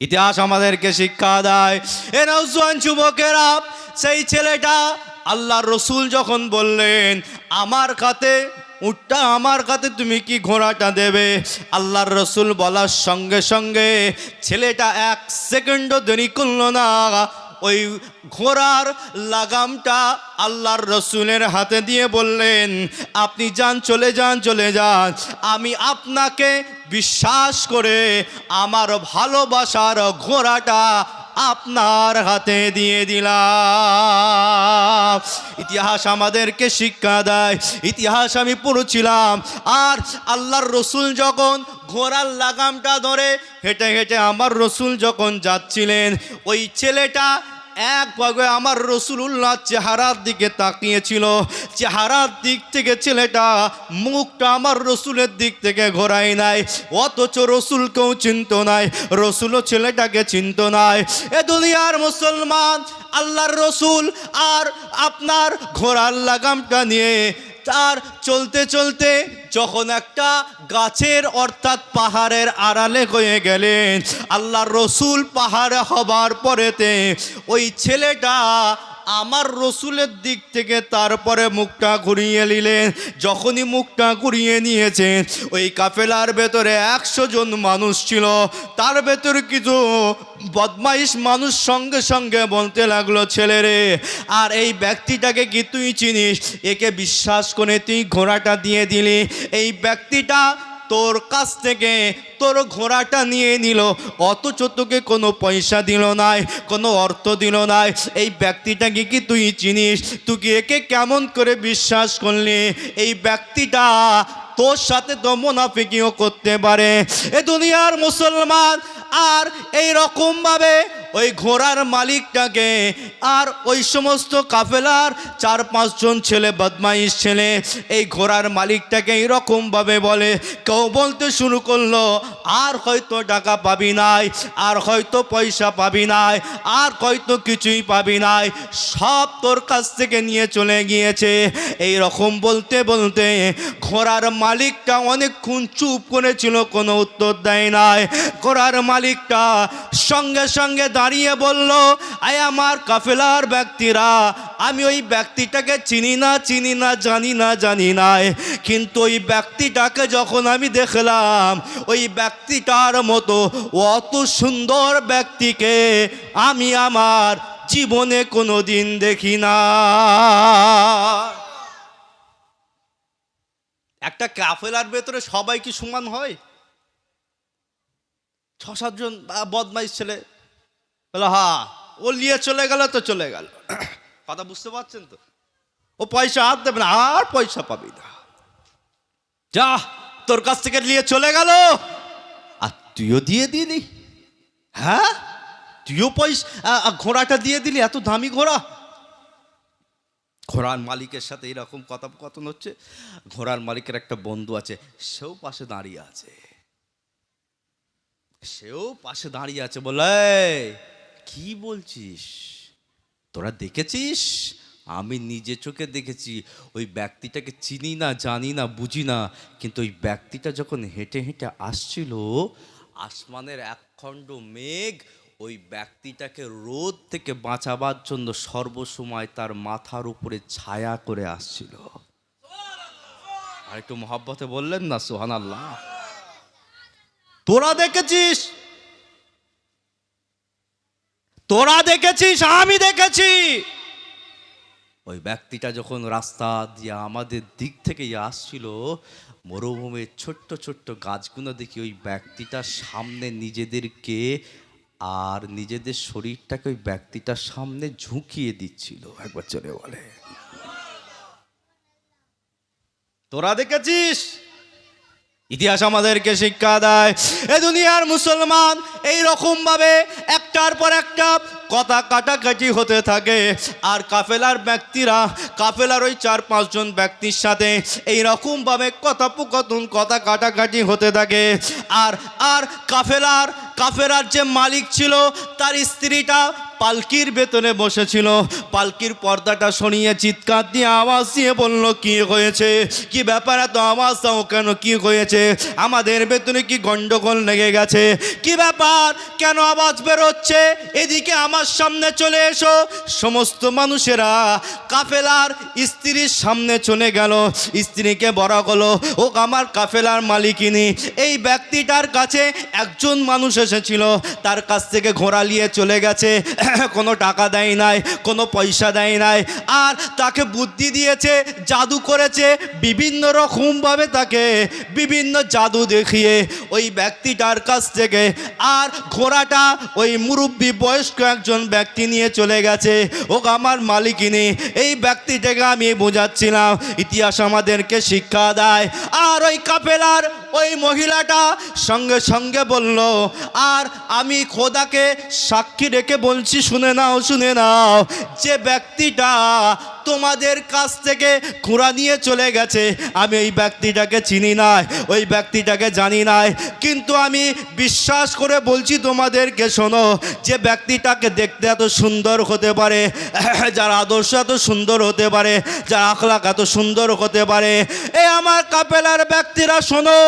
ইতিহাস আমাদেরকে শিক্ষা দেয়। এ নৌজওয়ান যুবকেরা, সেই ছেলেটা আল্লাহর রসুল যখন বললেন, আমার কাতে উটটা, আমার কাতে তুমি কি ঘোড়াটা দেবে? আল্লাহর রসুল বলার সঙ্গে সঙ্গে ছেলেটা এক সেকেন্ডও দেরি করল না। ওই ঘোড়ার লাগামটা আল্লাহর রসুলের হাতে দিয়ে বললেন, আপনি যান, চলে যান চলে যান। আমি আপনাকে বিশ্বাস করে আমার ভালোবাসার ঘোড়াটা আপনার হাতে দিয়ে দিলাম। ইতিহাস আমাদেরকে শিক্ষা দেয়, ইতিহাস আমি পড়ছিলাম। আর আল্লাহর রসুল যখন ঘোড়ার লাগামটা ধরে হেঁটে হেঁটে আমার রসুল যখন যাচ্ছিলেন, ওই ছেলেটা এক পাগে আমার রসুল্লাহ চেহারার দিকে তাকিয়েছিল। চেহারার দিক থেকে ছেলেটা মুখটা আমার রসুলের দিক থেকে ঘোরাই নাই, অথচ রসুলকেও চিনত নাই, রসুলও ছেলেটাকে চিনত নাই। এ দুনিয়ার মুসলমান, আল্লাহর রসুল আর আপনার ঘোড়ার লাগামটা নিয়ে তার চলতে চলতে যখন একটা গাছের অর্থাৎ পাহাড়ের আড়ালে হয়ে গেলেন, আল্লাহর রসুল পাহাড়ে হবার পরেতে ওই ছেলেটা আমার রসুলের দিক থেকে তারপরে মুখটা ঘুরিয়ে নিলেন। যখনই মুখটা ঘুরিয়ে নিয়েছেন, ওই কাফেলার ভেতরে একশো জন মানুষ ছিল। তার ভেতর কিছু বদমাইশ মানুষ সঙ্গে সঙ্গে বলতে লাগল, ছেলেরে, আর এই ব্যক্তিটাকে কি তুই চিনিস? একে বিশ্বাস করে তুই ঘোড়াটা দিয়ে দিলি। এই ব্যক্তিটা তোর কাছ থেকে তোর ঘোড়াটা নিয়ে নিল, অথচ তোকে কোনো পয়সা দিল নাই, কোনো অর্থ দিল নাই। এই ব্যক্তিটাকে কি তুই চিনিস? তুই একে কেমন করে বিশ্বাস করলি? এই ব্যক্তিটা তোর সাথে তো মোনাফিকিও করতে পারে। এ দুনিয়ার মুসলমান আর এই রকমভাবে ওই ঘোড়ার মালিকটাকে আর ওই সমস্ত কাফেলার চার পাঁচজন ছেলে, বদমাইশ ছেলে, এই ঘোড়ার মালিকটাকে এইরকমভাবে বলে, কেউ বলতে শুরু করল, আর হয়তো টাকা পাবি নাই, আর হয়তো পয়সা পাবি নাই, আর হয়তো কিছুই পাবি নাই, সব তোর কাছ থেকে নিয়ে চলে গিয়েছে। এই রকম বলতে বলতে ঘোড়ার মালিকটা অনেকক্ষণ চুপ করেছিল কোনো উত্তর দেয় নাই। ঘোড়ার মালিকটা সঙ্গে সঙ্গে দাঁড়িয়ে বলল, আয় আমার কাফেলার ব্যক্তিরা, আমি ওই ব্যক্তিটাকে চিনি না চিনি না, জানি না জানি না। কিন্তু ওই ব্যক্তিটাকে যখন আমি দেখলাম, ওই ব্যক্তিটার মতো অত সুন্দর ব্যক্তিকে আমি আমার জীবনে কোনো দিন দেখি না। একটা কাফেলার ভেতরে সবাই কি সমান হয়? ছ সাতজন বদমাইশ ছেলে বলে হা ও নিয়ে চলে গেল তো চলে গেল। কথা বুঝতে পারছেন তো? ও পয়সা আর দেবে না আর পয়সা পাবি না। যা তোর কাছ থেকে নিয়ে চলে গেল। আর তুইও দিয়ে দিলি। হ্যাঁ? তুইও পয়সা ঘোড়াটা দিয়ে দিলি এত দামি ঘোড়া। ঘোড়ার মালিকের সাথে এরকম কথোপকথন হচ্ছে। ঘোড়ার মালিকের একটা বন্ধু আছে সেও পাশে দাঁড়িয়ে আছে। সেও পাশে দাঁড়িয়ে আছে বলে "এই, কি বলছিস? তোরা দেখেছিস? আমি নিজে চোখে দেখেছি। ওই ব্যক্তিটাকে চিনি না, জানি না, বুঝি না। কিন্তু ওই ব্যক্তিটা যখন হেঁটে হেঁটে আসছিল, আসমানের একখণ্ড মেঘ ওই ব্যক্তিটাকে রোদ থেকে বাঁচাবার জন্য সর্বসময় তার মাথার উপরে ছায়া করে আসছিল। আর একটু মহাব্বতে বললেন না সোহান আল্লাহ তোরা দেখেছিস? তোরা দেখেছিস, আমি দেখেছি। ওই ব্যক্তিটা যখন রাস্তা দিয়ে আমাদের দিক থেকে আসছিল, মরুভূমির ছোট্ট ছোট্ট গাছগুলো দেখি ওই ব্যক্তিটার সামনে নিজেদেরকে আর নিজেদের শরীরটাকে ওই ব্যক্তিটার সামনে ঝুঁকিয়ে দিচ্ছিল। একবার চলে বলে তোরা দেখেছিস? ইতিহাস আমাদেরকে শিক্ষা দেয়। এ দুনিয়ার মুসলমান এই রকম ভাবে একটার পর একটা কথা কাটাকাটি হতে থাকে। আর কাফেলার ব্যক্তিরা, কাফেলার ওই চার পাঁচজন ব্যক্তির সাথে এই রকম ভাবে কথোপকথন, কথা কাটাকাটি হতে থাকে। আর আর কাফেলার কাফেলার যে মালিক ছিল, তার স্ত্রীটা পালকির বেতনে বসেছিল। পালকির পর্দাটা সরিয়ে চিৎকার দিয়ে আওয়াজ দিয়ে বলল, কি হয়েছে? কি ব্যাপার এত আওয়াজ দাও কেন? কি হয়েছে? আমাদের বেতনে কি গন্ডগোল লেগে গেছে? কি ব্যাপার? কেন আওয়াজ বেরোচ্ছে? এদিকে আমার সামনে চলে এসো। সমস্ত মানুষেরা, কাফেলার স্ত্রীর সামনে চলে গেল। স্ত্রীকে বড় হলো ও আমার কাফেলার মালিকিনী, এই ব্যক্তিটার কাছে একজন মানুষ এসেছিল। তার কাছ থেকে ঘোড়া নিয়ে চলে গেছে। কোনো টাকা দেয় নাই, কোনো পয়সা দেয় নাই, আর তাকে বুদ্ধি দিয়েছে, জাদু করেছে, বিভিন্ন রকমভাবে তাকে বিভিন্ন জাদু দেখিয়ে ওই ব্যক্তিটার কাছ থেকে, আর ঘোড়াটা ওই মুরব্বী বয়স্ক একজন ব্যক্তি নিয়ে চলে গেছে। ও আমার মালিকিনী, এই ব্যক্তিটাকে আমি বোঝাচ্ছিলাম, ইতিহাস আমাদেরকে শিক্ষা দেয়, আর ওই কাপেলার ওই মহিলাটা সঙ্গে সঙ্গে বলল, আর আমি খোদাকে সাক্ষী রেখে বলছি, শুনে নাও শুনে নাও, যে ব্যক্তিটা তোমাদের কাছ থেকে খুঁড়া নিয়ে চলে গেছে, আমি এই ব্যক্তিটাকে চিনি নাই, ওই ব্যক্তিটাকে জানি নাই, কিন্তু আমি বিশ্বাস করে বলছি তোমাদেরকে, শোনো, যে ব্যক্তিটাকে দেখতে এত সুন্দর হতে পারে, যার আদর্শ এত সুন্দর হতে পারে, যার আখলাক এত সুন্দর হতে পারে, এ আমার কাপেলার ব্যক্তিরা, শোনো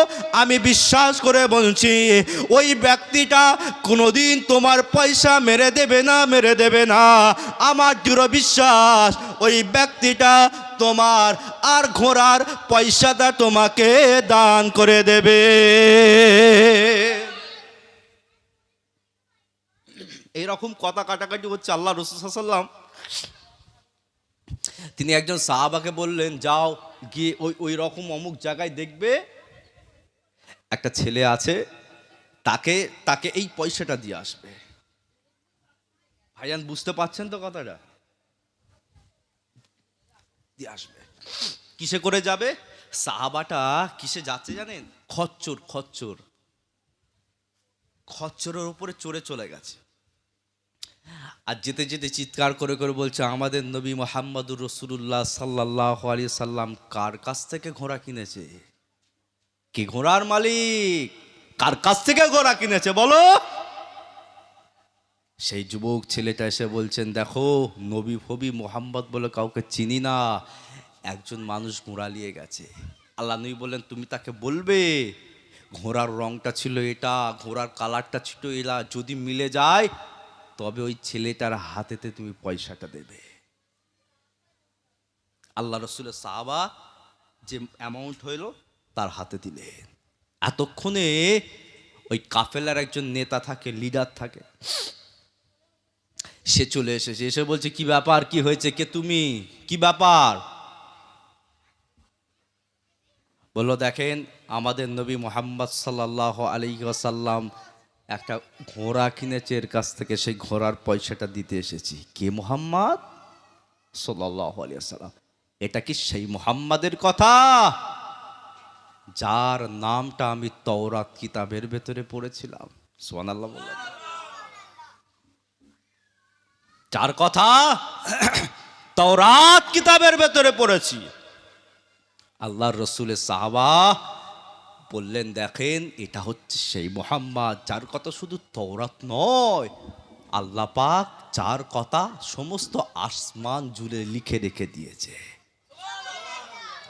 আমি বিশ্বাস করে বলছি, ওই ব্যক্তিটা কোনোদিন তোমার পয়সা মেরে দেবে না, মেরে দেবে না। আমার দৃঢ় বিশ্বাস, ওই ব্যক্তিটা তোমার আর ঘোড়ার পয়সাটা তোমাকে দান করে দেবে। এইরকম কথা কাটাকাটি হচ্ছে আল্লাহ রসুল্লাম তিনি একজন সাহাবাকে বললেন, যাও গিয়ে ওই ওই রকম অমুক জায়গায় দেখবে একটা ছেলে আছে, তাকে তাকে এই পয়সাটা দিয়ে আসবে। ভাইজান, বুঝতে পারছেন তো কথাটা? দিয়ে আসবে। কিসে করে যাবে? সাহাবাটা কিসে যাচ্ছে জানেন? খচ্চর খচ্চর। খচ্চরের উপরে চড়ে চলে গেছে। আর যেতে যেতে চিৎকার করে করে বলছে, আমাদের নবী মোহাম্মদুর রসুল্লাহ সাল্লাহ আলী সাল্লাম কার কাছ থেকে ঘোড়া কিনেছে? কি ঘোড়ার মালিক? কার কাছ থেকে ঘোড়া কিনেছে বলো? সেই যুবক ছেলেটা এসে বলছেন, দেখো, নবী ফবি মোহাম্মদ বলে কাউকে চিনি না। একজন মানুষ ঘোড়া নিয়ে গেছে। আল্লাহ নবী বললেন, তুমি তাকে বলবে, ঘোড়ার রংটা ছিল এটা, ঘোড়ার কালারটা ছিল এলা, যদি মিলে যায়, তবে ওই ছেলেটার হাতেতে তুমি পয়সাটা দেবে। আল্লাহ রসুলের সাহাবা যে অ্যামাউন্ট হইল তার হাতে দিলেন এতক্ষণে ওই কাফেলার একজন নেতা থাকে, লিডার থাকে। সে চলে এসেছে, এসে বলছে, কি ব্যাপার? কি হয়েছে? কে তুমি? কি ব্যাপার? বলল, দেখেন, আমাদের নবী মোহাম্মদ সাল্লাহ আলী একটা ঘোড়া কিনেছে এর কাছ থেকে, সেই ঘোড়ার পয়সাটা দিতে এসেছি। কে মোহাম্মদ? সাল্লাহ আলী সাল্লাম এটা কি সেই মোহাম্মদের কথা? যার নামটা আমি তওরাত কিতাবের ভেতরে পড়েছিলাম। সোহান আল্লাহ বললেন। যার কথা তওরাত কিতাবের ভেতরে পড়েছি। আল্লাহর রসুলের সাহাবা বললেন, দেখেন, এটা হচ্ছে সেই মোহাম্মদ যার কথা শুধু তওরাত নয়, আল্লাহ পাক যার কথা সমস্ত আসমান জুড়ে লিখে রেখে দিয়েছে।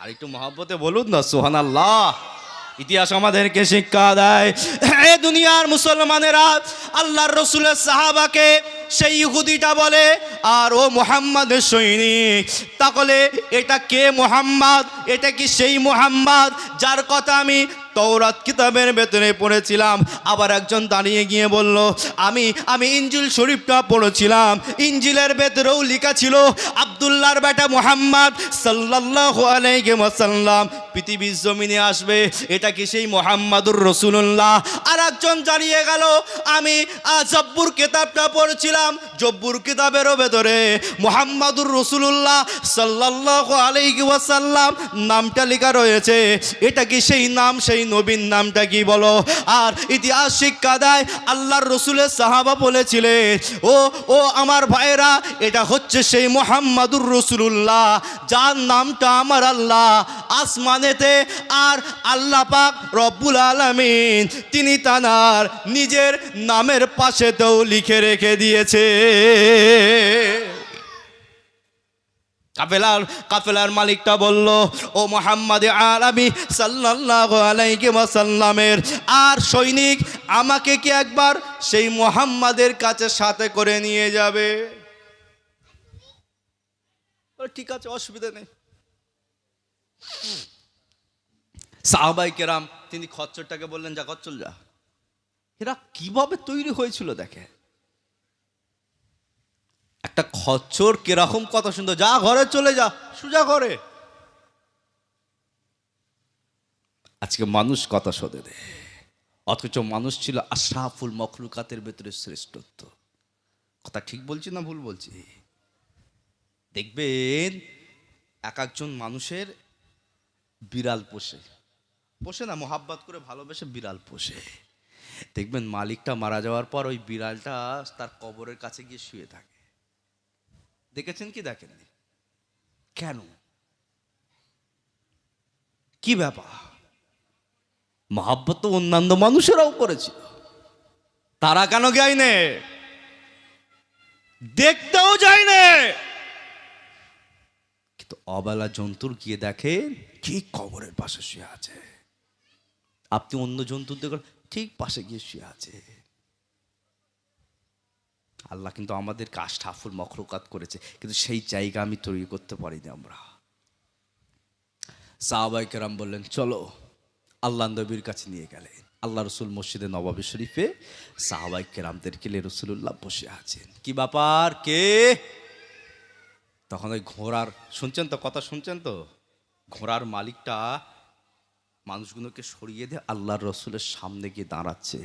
আর একটু মহাব্বতে বলুন না সোহান আল্লাহ ইতিহাস আমাদেরকে শিক্ষা দেয়। হ্যাঁ দুনিয়ার মুসলমানেরা আল্লাহর রসুলের সাহাবাকে সেই ইহুদিটা বলে আর ও মোহাম্মদের সৈনিক তাহলে এটা কে মোহাম্মদ? এটা কি সেই মোহাম্মদ? যার কথা আমি তৌরাত কিতাবের ভেতরে পড়েছিলাম। আবার একজন দাঁড়িয়ে গিয়ে বলল আমি আমি ইঞ্জিল শরীফটা পড়েছিলাম। ইঞ্জিলের ভেতরেও লেখা ছিল আবদুল্লাহর বেটা মোহাম্মদ সাল্লাহ আলাইহি ওয়াসাল্লাম। পৃথিবীর জমিনে আসবে এটা কি সেই মোহাম্মদুর রসুল্লাহ আর একজন দাঁড়িয়ে গেল আমি আহ, জব্বুর কিতাবটা পড়ছিলাম। জব্বুর কিতাবেরও ভেতরে মোহাম্মদুর রসুল্লাহ সাল্লাহ আলাইহি ওয়াসাল্লাম নামটা লেখা রয়েছে। এটা কি সেই নাম, সেই নবীন নামটা কি বলো? আর ইতিহাস শিক্ষা দেয় আল্লাহর রসুলের সাহাবা বলেছিলেন, ও ও আমার ভাইরা এটা হচ্ছে সেই মোহাম্মদুর রসুল্লাহ যার নামটা আমার আল্লাহ আসমানে আসমানেতে আর আল্লাহ পাক রব্বুল আলামিন, তিনি তানার নিজের নামের পাশেতেও লিখে রেখে দিয়েছে কাফেলার কাফেলার মালিকটা বলল, ও মোহাম্মদ আরবি আলাইহি ওয়াসাল্লামের, আর সৈনিক আমাকে কি একবার সেই মোহাম্মদের কাছে সাথে করে নিয়ে যাবে? ঠিক আছে, অসুবিধা নেই। সাহাবাই কেরাম, তিনি খচ্চরটাকে বললেন, যা খচ্চর যা। এরা কীভাবে তৈরি হয়েছিল দেখে? একটা খচ্চর কীরকম কথা সুন্দর। যা ঘরে চলে যা, সুজা ঘরে। আজকে মানুষ কথা শোধে দে অথচ মানুষ ছিল আশরাফুল মখলুকাতের ভেতরে শ্রেষ্ঠত্ব। কথা ঠিক বলছি না ভুল বলছি? দেখবেন, এক একজন মানুষের বিড়াল পোষে। পোষে না, মোহাব্বত করে ভালোবেসে বিড়াল পোষে। দেখবেন মালিকটা মারা যাওয়ার পর ওই বিড়ালটা তার কবরের কাছে গিয়ে শুয়ে থাকে। দেখেছেন কি দেখেননি? কেন? কি ব্যাপার? মহাব্বত তো অন্যান্য মানুষেরাও করেছিল। তারা কেন যায়নে? দেখতেও যায়নে। কিন্তু অবেলা জন্তুর গিয়ে দেখেন ঠিক কবরের পাশে শুয়ে আছে? আপনি অন্য জন্তুর দেখুন ঠিক পাশে গিয়ে শুয়ে আছে। আল্লাহ কিন্তু আমাদের কাশঠাফুল মখলুকাত করেছে, কিন্তু সেই জায়গা আমি তৈরি করতে পারিনি আমরা। সাহাবাই কেরাম বললেন, চলো, আল্লাহ নবীর কাছে নিয়ে গেলেন আল্লাহ রসুল মসজিদে নবাবী শরীফে সাহাবাই কেরামদেরকে লে রসুল্লাহ বসে আছেন। কি ব্যাপার? কে? তখন ওই ঘোড়ার, শুনছেন তো কথা শুনছেন তো? ঘোড়ার মালিকটা মানুষগুলোকে সরিয়ে দিয়ে আল্লাহর রসুলের সামনে গিয়ে দাঁড়াচ্ছে।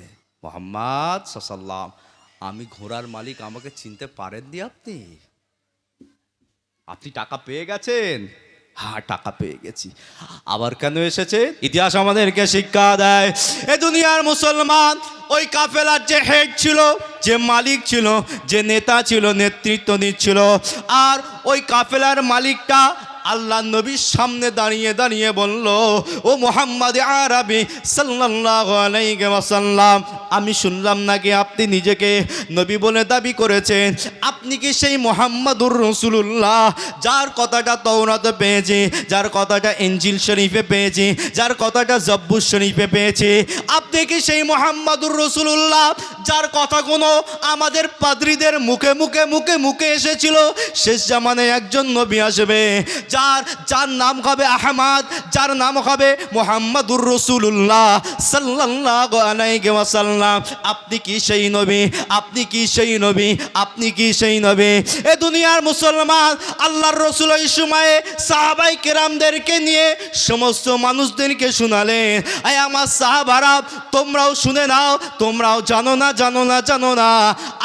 মোহাম্মদ সাসাল্লাম আমি ঘোড়ার মালিক, আমাকে চিনতে পারেননি আপনি? আপনি টাকা পেয়ে গেছেন? হ্যাঁ টাকা পেয়ে গেছি। আবার কেন এসেছে? ইতিহাস আমাদেরকে শিক্ষা দেয়। এ দুনিয়ার মুসলমান, ওই কাফেলার যে হেড ছিল, যে মালিক ছিল, যে নেতা ছিল, নেতৃত্ব নিচ্ছিল, আর ওই কাফেলার মালিকটা আল্লাহ নবীর সামনে দাঁড়িয়ে দাঁড়িয়ে বলল, ও মোহাম্মদ আরবি আলাইহি আমি শুনলাম নাকি আপনি নিজেকে নবী বলে দাবি করেছেন। আপনি কি সেই মোহাম্মদুর রসুল্লাহ যার কথাটা তৌরাতে পেয়েছি, যার কথাটা এঞ্জিল শরীফে পেয়েছি, যার কথাটা জব্বুর শরীফে পেয়েছি? আপনি কি সেই মোহাম্মদুর রসুল্লাহ যার কথাগুলো আমাদের পাদ্রীদের মুখে মুখে মুখে মুখে এসেছিল? শেষ জামানে একজন নবী আসবে যার যার নাম হবে আহমাদ, যার নাম হবে মোহাম্মদুর রসুল্লাহ ওয়াসাল্লাম। আপনি কি সেই নবী? আপনি কি সেই নবী? আপনি কি সেই নবী? এ দুনিয়ার মুসলমান আল্লাহর রসুল ওই সময়ে সাহাবাই কেরামদেরকে নিয়ে সমস্ত মানুষদেরকে শোনালেন। আই আমার সাহাবারা, তোমরাও শুনে নাও, তোমরাও জানো না জানো না জানো না।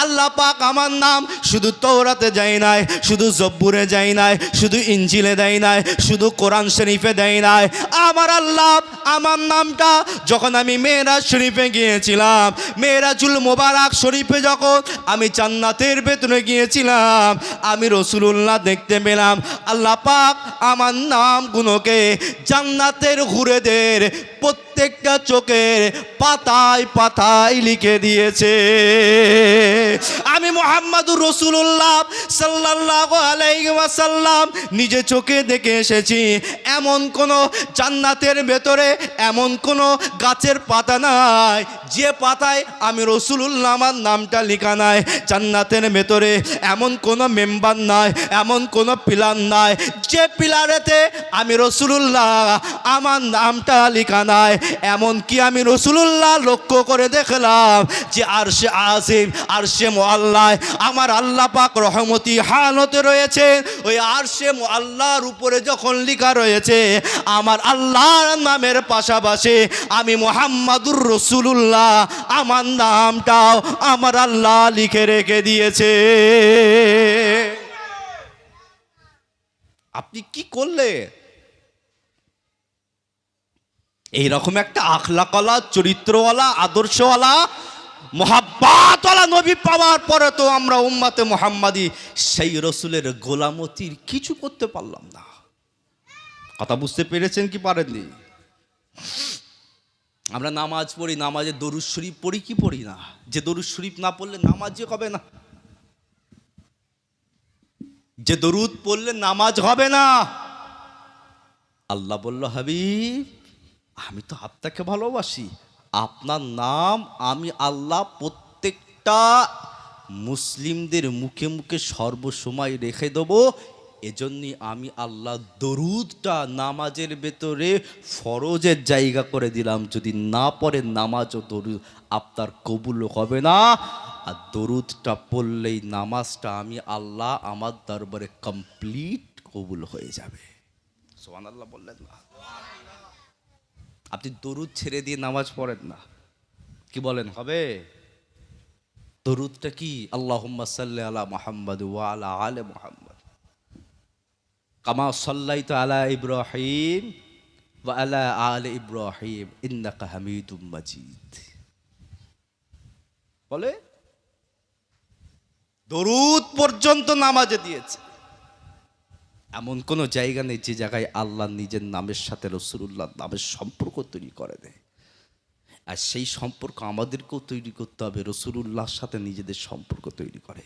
আল্লাহ পাক আমার নাম শুধু তৌরাতে যাই নাই, শুধু জব্বুরে যাই নাই, শুধু ইঞ্জিলে দেয় নাই, শুধু কোরআন শরীফে দেয় নাই। আমার আল্লাহ, আমার নামটা যখন আমি মেয়েরাজ শরীফে গিয়েছিলাম, মেয়েরাজুল মোবারক শরীফে যখন আমি চান্নাতের বেতনে গিয়েছিলাম, আমি রসুলুল্লাহ দেখতে পেলাম, আল্লাহ পাক আমার নামগুলোকে জান্নাতের হুরেদের প্রত্যেকটা চোখের পাতায় পাতায় লিখে দিয়েছে। আমি মোহাম্মদুর রসুল্লাহ সাল্লাল্লাহু আলাইহি ওয়াসাল্লাম নিজে চোখে দেখে এসেছি, এমন কোনো জান্নাতের ভেতরে এমন কোনো গাছের পাতা নাই, যে পাতায় আমি রসুলুল্লাহ আমার নামটা লেখা নাই, জান্নাতের ভেতরে এমন কোনো মেম্বার নাই, এমন কোনো পিলার নাই, যে পিলারেতে আমি রসুলুল্লাহ আমার নামটা লেখা নাই এমন কি আমি রসুলুল্লাহ লক্ষ্য করে দেখলাম যে আর সে আসিম আর সে মোয়াল্লায় আমার আল্লাহ পাক রহমতি হালতে রয়েছে। ওই আর সে আল্লাহর উপরে যখন লেখা রয়েছে, আমার আল্লাহর নামের পাশাপাশি আমি মোহাম্মদুর রসুলুল্লাহ, আমার নামটাও আমার আল্লাহ লিখে রেখে দিয়েছে। আপনি কি করলে? এইরকম একটা আখলাকলা চরিত্রওয়ালা, আদর্শওয়ালা, মহাব্বাতওয়ালা নবী পাওয়ার পরে তো আমরা উম্মাতে মোহাম্মাদি, সেই রসুলের গোলামতির কিছু করতে পারলাম না। কথা বুঝতে পেরেছেন কি পারেননি? আমরা নামাজ পড়ি, নামাজে দরুদ শরীফ পড়ি, কি পড়ি না? যে দরুদ শরীফ না পড়লে নামাজই হবে না। যে দরুদ পড়লে নামাজ হবে না। আল্লাহ বলল, হাবিব আমি তো আপনাকে ভালোবাসি। আপনার নাম আমি আল্লাহ প্রত্যেকটা মুসলিমদের মুখে মুখে সর্বসময় রেখে দেবো। এজন্যই আমি আল্লাহ দরুদটা নামাজের ভেতরে ফরজের জায়গা করে দিলাম। যদি না পড়ে নামাজ ও দরুদ আপনার কবুল হবে না। আর দরুদটা পড়লেই নামাজটা আমি আল্লাহ আমার দরবারে কমপ্লিট কবুল হয়ে যাবে। সোহান আল্লাহ বললেন না। আপনি দরুদ ছেড়ে দিয়ে নামাজ পড়েন না। কি বলেন? হবে। দরুদটা কি? আল্লাহ সাল্লি আলা মোহাম্মদ ওয়া আলা আলে মোহাম্মদ। কামা সাল্লাইত আলা ইব্রাহিম ওয়া আলা আলে ইব্রাহিম ইন্নাকা হামিদুম মাজিদ। বলে দরুদ পর্যন্ত নামাজে দিয়েছে। এমন কোনো জায়গা নেই যে জায়গায় আল্লাহ নিজের নামের সাথে রসুল্লাহ নামের সম্পর্ক তৈরি করে দেয়। আর সেই সম্পর্ক আমাদেরকেও তৈরি করতে হবে রসুল্লাহর সাথে নিজেদের সম্পর্ক তৈরি করে।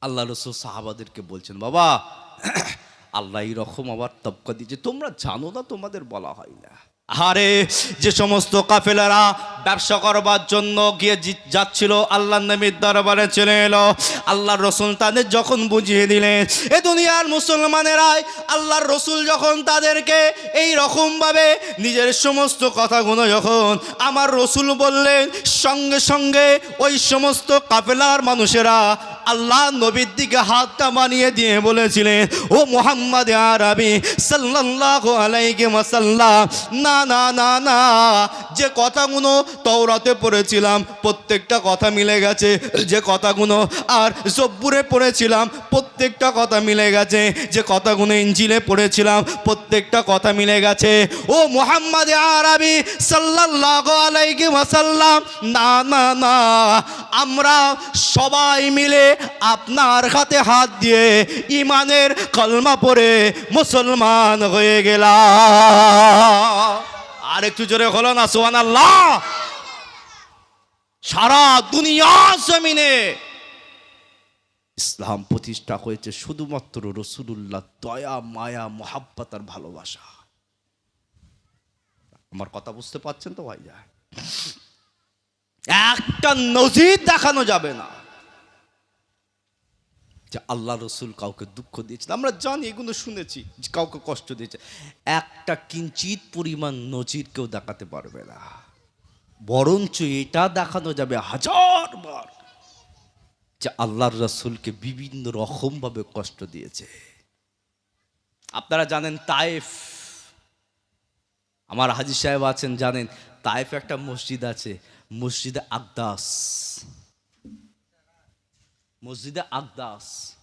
আল্লাহ রসুল সাহাবাদেরকে বলছেন, বাবা, আল্লাহ এই রকম আবার তবকা দিয়েছে। তোমরা জানো না, তোমাদের বলা হয় না। আরে যে সমস্ত কাফেলারা ব্যবসা করবার জন্য গিয়ে যাচ্ছিল আল্লাহ নবীর দরবারে চলে এলো। আল্লাহর রসুল তাদের যখন বুঝিয়ে দিলেন, এ দুনিয়ার মুসলমানেরাই আল্লাহর রসুল যখন তাদেরকে এই রকমভাবে নিজের সমস্ত কথাগুলো যখন আমার রসুল বললেন, সঙ্গে সঙ্গে ওই সমস্ত কাফেলার মানুষেরা আল্লাহ নবীর দিকে হাতটা বানিয়ে দিয়ে বলেছিলেন, ও মোহাম্মদ আরবি সাল্লাল্লাহু আলাইহি ওয়াসাল্লাম, না না না না, যে কথাগুলো তওরাতে পড়েছিলাম, প্রত্যেকটা কথা মিলে গেছে, যে কথাগুলো আর জব্বুরে পড়েছিলাম, প্রত্যেকটা কথা মিলে গেছে, যে কথাগুলো ইঞ্জিলে পড়েছিলাম, প্রত্যেকটা কথা মিলে গেছে, ও মোহাম্মদ আরবি সাল্লাল্লাহু আলাইহি ওয়াসাল্লাম, না না না, আমরা সবাই মিলে আপনার হাতে হাত দিয়ে ইমানের কলমা পড়ে মুসলমান হয়ে গেলাম। আর একটু জোরে হলো না সোহান আল্লাহ সারা দুনিয়া জমিনে ইসলাম প্রতিষ্ঠা হয়েছে শুধুমাত্র রসুলুল্লাহ দয়া, মায়া, মহাব্বত আর ভালোবাসা। আমার কথা বুঝতে পারছেন তো ভাইয়া একটা নজির দেখানো যাবে না। যে আল্লাহ রসুল কাউকে দুঃখ দিয়েছে আমরা জানি, এগুলো শুনেছি, যে কাউকে কষ্ট দিয়েছে। একটা কিঞ্চিত পরিমাণ নজির কেউ দেখাতে পারবে না। বরঞ্চ এটা দেখানো যাবে হাজার বার যে আল্লাহর রসুলকে বিভিন্ন রকমভাবে কষ্ট দিয়েছে। আপনারা জানেন তায়েফ? আমার হাজি সাহেব আছেন, জানেন, তায়েফ একটা মসজিদ আছে, মসজিদে আকদাস। মসজিদে আকদাস।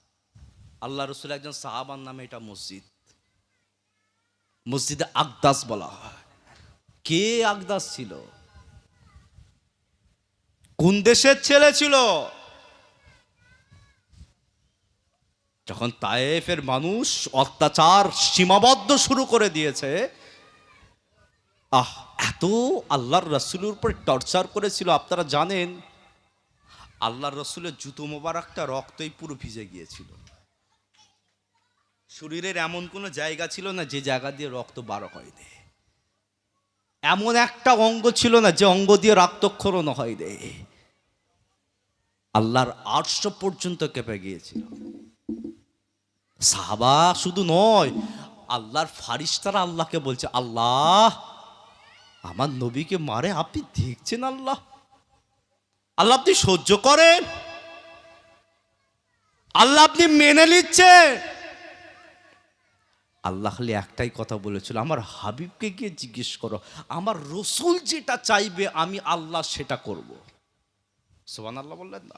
আল্লাহ রসুল একজন সাহাবার নামে এটা মসজিদ। মসজিদে আকদাস বলা হয়। কে আকদাস ছিল? কোন দেশের ছেলে ছিল? যখন তায়েফের মানুষ অত্যাচার সীমাবদ্ধ শুরু করে দিয়েছে, আহ, এত আল্লাহর রসুলের উপর টর্চার করেছিল, আপনারা জানেন? আল্লাহর রসুলের জুতো মোবারকটা রক্তই পুরো ভিজে গিয়েছিল। শরীরের এমন কোনো জায়গা ছিল না যে জায়গা দিয়ে রক্ত বার হয় দে এমন একটা অঙ্গ ছিল না যে অঙ্গ দিয়ে রক্তক্ষরণ হয় দে আল্লাহর আটশ পর্যন্ত কেঁপে গিয়েছিল। সাহাবা শুধু নয়, আল্লাহর ফারিস্তারা আল্লাহকে বলছে, আল্লাহ, আমার নবীকে মারে, আপনি দেখছেন আল্লাহ? আল্লাহ আপনি সহ্য করেন। আল্লাহ আপনি মেনে নিচ্ছেন। আল্লাহ খালি একটাই কথা বলেছিল, আমার হাবিবকে গিয়ে জিজ্ঞেস করো, আমার রসুল যেটা চাইবে আমি আল্লাহ সেটা করব। সোহান আল্লাহ বললেন না।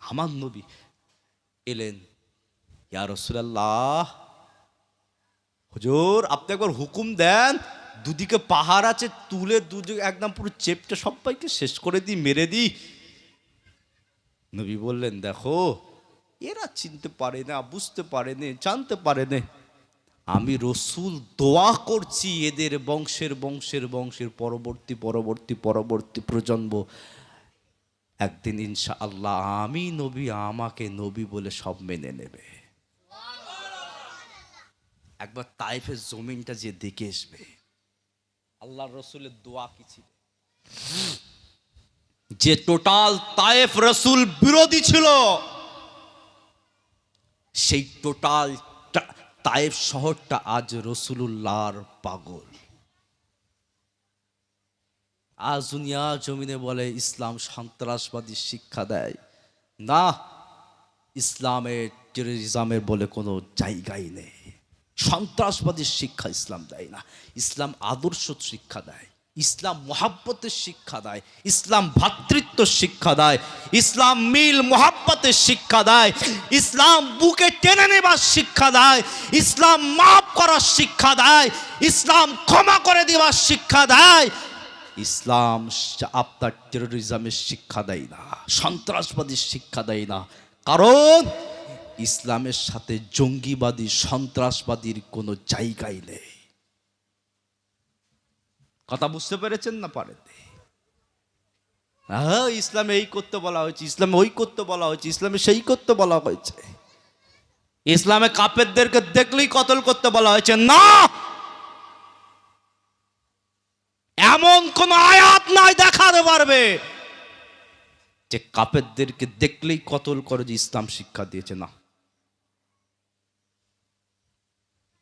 আমার নবী এলেন, ইয়া রসুলাল্লাহ, হুজুর, আপনি একবার হুকুম দেন দুদিকে পাহাড় আছে, তুলে দুদিকে একদম পুরো চেপটা সবাইকে শেষ করে দিই, মেরে দিই। নবী বললেন, দেখো, এরা চিনতে পারে না, বুঝতে পারে না, জানতে পারে না। আমি রসুল দোয়া করছি এদের বংশের বংশের বংশের পরবর্তী পরবর্তী পরবর্তী প্রজন্ম। একদিন ইনশা আল্লাহ আমি নবী, আমাকে নবী বলে সব মেনে নেবে। একবার তাইফের জমিনটা যে দেখে আসবে। আল্লাহ রসুলের দোয়া কি ছিল? যে টোটাল তায়েফ রসুল বিরোধী ছিল, সেই টোটাল তায়েফ শহরটা আজ রসুলুল্লাহর পাগল। আজ দুনিয়া জমিনে বলে ইসলাম সন্ত্রাসবাদী শিক্ষা দেয়। না, ইসলামের টেরোরিজমের বলে কোনো জায়গাই নেই। সন্ত্রাসবাদী শিক্ষা ইসলাম দেয় না। ইসলাম আদর্শ শিক্ষা দেয়। ইসলাম মহাব্বতের শিক্ষা দেয়। ইসলাম ভাতৃত্ব শিক্ষা দেয়। ইসলাম মিল মহাব্বতের শিক্ষা দেয়। ইসলাম বুকে টেনে নেবার শিক্ষা দেয়। ইসলাম মাফ করার শিক্ষা দেয়। ইসলাম ক্ষমা করে দেওয়ার শিক্ষা দেয়। ইসলাম আপনার টেরোরিজমের শিক্ষা দেয় না। সন্ত্রাসবাদীর শিক্ষা দেয় না। কারণ ইসলামের সাথে জঙ্গিবাদী, সন্ত্রাসবাদীর কোনো জায়গাই নেই। কথা বুঝতে পেরেছেন না পারেন? হ্যাঁ ইসলামে এই করতে বলা হয়েছে, ইসলামে ওই করতে বলা হয়েছে, ইসলামে সেই করতে বলা হয়েছে। ইসলামে কাপেরদেরকে দেখলেই কতল করতে বলা হয়েছে। না! এমন কোন আয়াত নাই দেখাতে পারবে যে কাপেরদেরকে দেখলেই কতল করে যে ইসলাম শিক্ষা দিয়েছে। না।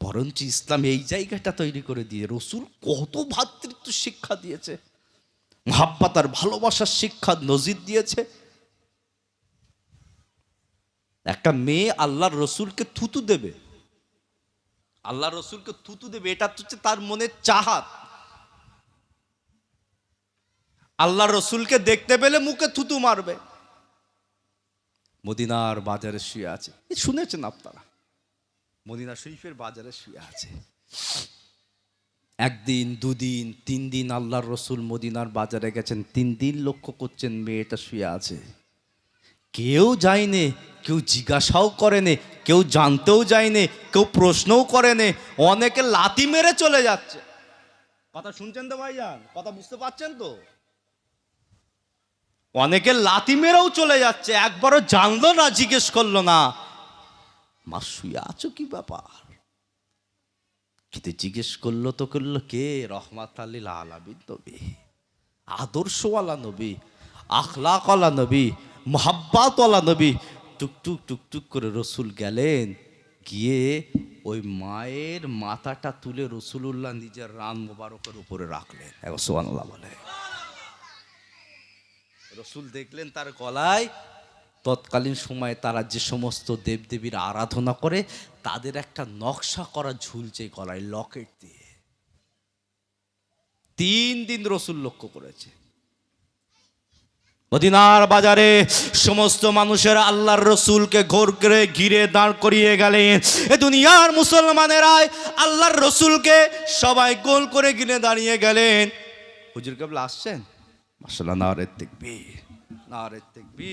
বরঞ্চ ইসলাম এই জায়গাটা তৈরি করে দিয়ে রসুল কত ভ্রাতৃত্ব শিক্ষা দিয়েছে, মহাব্বাত আর ভালোবাসার শিক্ষা নজির দিয়েছে। একটা মেয়ে আল্লাহর রসুলকে থুতু দেবে আল্লাহ রসুলকে থুতু দেবে, এটা হচ্ছে তার মনের চাহাত। আল্লাহ রসুলকে দেখতে পেলে মুখে থুতু মারবে। মদিনার বাজারে শুয়ে আছে শুনেছেন আপনারা? মদিনা শরীফের বাজারে শুয়ে আছে। একদিন, দুদিন তিন দিন আল্লাহর রসুল মদিনার বাজারে গেছেন তিন দিন লক্ষ্য করছেন মেয়েটা শুয়ে আছে। কেউ যায়নি, কেউ জিজ্ঞাসাও করেনি, কেউ জানতেও যায়নি, কেউ প্রশ্নও করেনি, অনেকে লাতি মেরে চলে যাচ্ছে। কথা শুনছেন তো ভাইজান? কথা বুঝতে পারছেন তো? অনেকে লাতি মেরেও চলে যাচ্ছে, একবারও জানলো না, জিজ্ঞেস করল না। মা শুয়ে আছো কি ব্যাপার? কিন্তু জিজ্ঞেস করল তো করল, কে? রহমাত আল্লিল আলামিন নবী, আদর্শওয়ালা নবী, আখলাকওয়ালা নবী, মোহাব্বাতওয়ালা নবী। টুকটুক টুকটুক করে রসুল গেলেন, গিয়ে ওই মায়ের মাথাটা তুলে রসুলুল্লাহ নিজের রান মোবারকের উপরে রাখলেন। এখন সোয়ানুল্লাহ বলে রসুল দেখলেন তার গলায় তৎকালীন সময়ে তারা যে সমস্ত দেবদেবীর আরাধনা করে, তাদের একটা নকশা করা ঝুলছে গলায়, লকেট দিয়ে। তিন দিন রসুল লক্ষ্য করেছে। মদিনার বাজারে সমস্ত মানুষের আল্লাহর রসুলকে ঘোর করে ঘিরে দাঁড় করিয়ে গেলেন এ দুনিয়ার মুসলমানেরাই আল্লাহর রসুলকে সবাই গোল করে ঘিরে দাঁড়িয়ে গেলেন। হুজুর কেবল আসছেন? মাসাল্লাহ নারে দেখবি নারে দেখবি